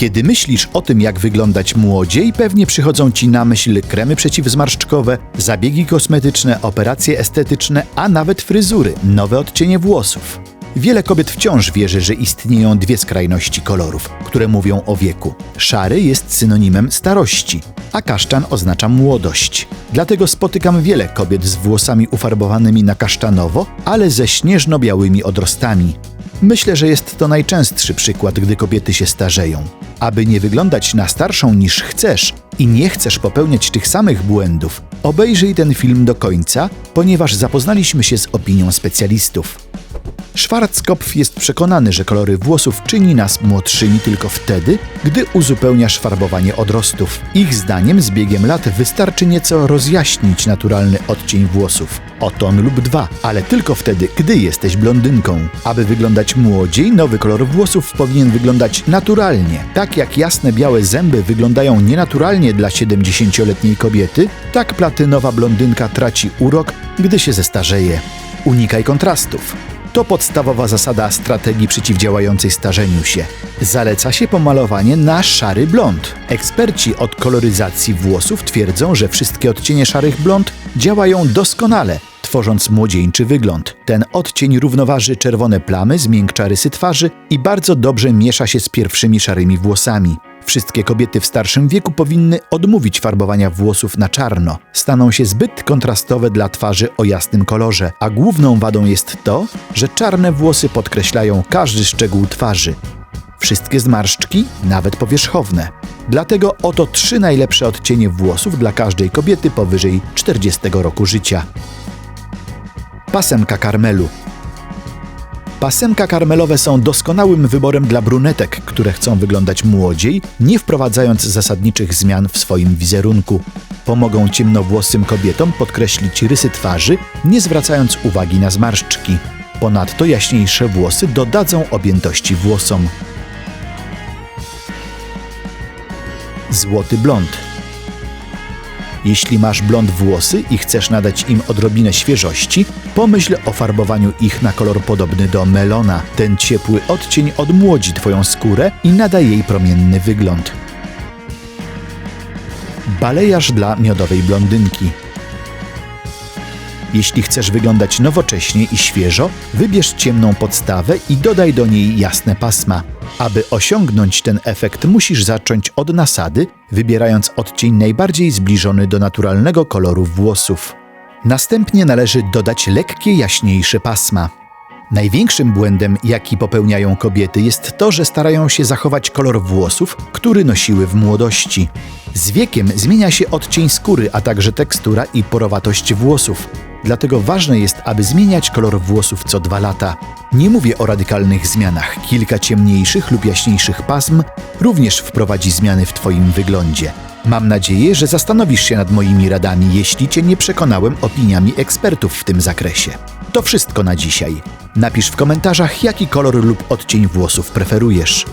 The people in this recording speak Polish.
Kiedy myślisz o tym, jak wyglądać młodziej, pewnie przychodzą ci na myśl kremy przeciwzmarszczkowe, zabiegi kosmetyczne, operacje estetyczne, a nawet fryzury, nowe odcienie włosów. Wiele kobiet wciąż wierzy, że istnieją dwie skrajności kolorów, które mówią o wieku. Szary jest synonimem starości, a kasztan oznacza młodość. Dlatego spotykam wiele kobiet z włosami ufarbowanymi na kasztanowo, ale ze śnieżno-białymi odrostami. Myślę, że jest to najczęstszy przykład, gdy kobiety się starzeją. Aby nie wyglądać na starszą niż chcesz i nie chcesz popełniać tych samych błędów, obejrzyj ten film do końca, ponieważ zapoznaliśmy się z opinią specjalistów. Schwarzkopf jest przekonany, że kolory włosów czyni nas młodszymi tylko wtedy, gdy uzupełniasz farbowanie odrostów. Ich zdaniem z biegiem lat wystarczy nieco rozjaśnić naturalny odcień włosów, o ton lub dwa, ale tylko wtedy, gdy jesteś blondynką. Aby wyglądać młodziej, nowy kolor włosów powinien wyglądać naturalnie. Tak jak jasne białe zęby wyglądają nienaturalnie dla 70-letniej kobiety, tak platynowa blondynka traci urok, gdy się zestarzeje. Unikaj kontrastów. To podstawowa zasada strategii przeciwdziałającej starzeniu się. Zaleca się pomalowanie na szary blond. Eksperci od koloryzacji włosów twierdzą, że wszystkie odcienie szarych blond działają doskonale, tworząc młodzieńczy wygląd. Ten odcień równoważy czerwone plamy, zmiękcza rysy twarzy i bardzo dobrze miesza się z pierwszymi szarymi włosami. Wszystkie kobiety w starszym wieku powinny odmówić farbowania włosów na czarno. Staną się zbyt kontrastowe dla twarzy o jasnym kolorze, a główną wadą jest to, że czarne włosy podkreślają każdy szczegół twarzy. Wszystkie zmarszczki, nawet powierzchowne. Dlatego oto trzy najlepsze odcienie włosów dla każdej kobiety powyżej 40 roku życia. Pasemka karmelu. Pasemka karmelowe są doskonałym wyborem dla brunetek, które chcą wyglądać młodziej, nie wprowadzając zasadniczych zmian w swoim wizerunku. Pomogą ciemnowłosym kobietom podkreślić rysy twarzy, nie zwracając uwagi na zmarszczki. Ponadto jaśniejsze włosy dodadzą objętości włosom. Złoty blond. Jeśli masz blond włosy i chcesz nadać im odrobinę świeżości, pomyśl o farbowaniu ich na kolor podobny do melona. Ten ciepły odcień odmłodzi Twoją skórę i nada jej promienny wygląd. Balejarz dla miodowej blondynki. Jeśli chcesz wyglądać nowocześnie i świeżo, wybierz ciemną podstawę i dodaj do niej jasne pasma. Aby osiągnąć ten efekt, musisz zacząć od nasady, wybierając odcień najbardziej zbliżony do naturalnego koloru włosów. Następnie należy dodać lekkie, jaśniejsze pasma. Największym błędem, jaki popełniają kobiety, jest to, że starają się zachować kolor włosów, który nosiły w młodości. Z wiekiem zmienia się odcień skóry, a także tekstura i porowatość włosów. Dlatego ważne jest, aby zmieniać kolor włosów co dwa lata. Nie mówię o radykalnych zmianach. Kilka ciemniejszych lub jaśniejszych pasm również wprowadzi zmiany w Twoim wyglądzie. Mam nadzieję, że zastanowisz się nad moimi radami, jeśli Cię nie przekonałem opiniami ekspertów w tym zakresie. To wszystko na dzisiaj. Napisz w komentarzach, jaki kolor lub odcień włosów preferujesz.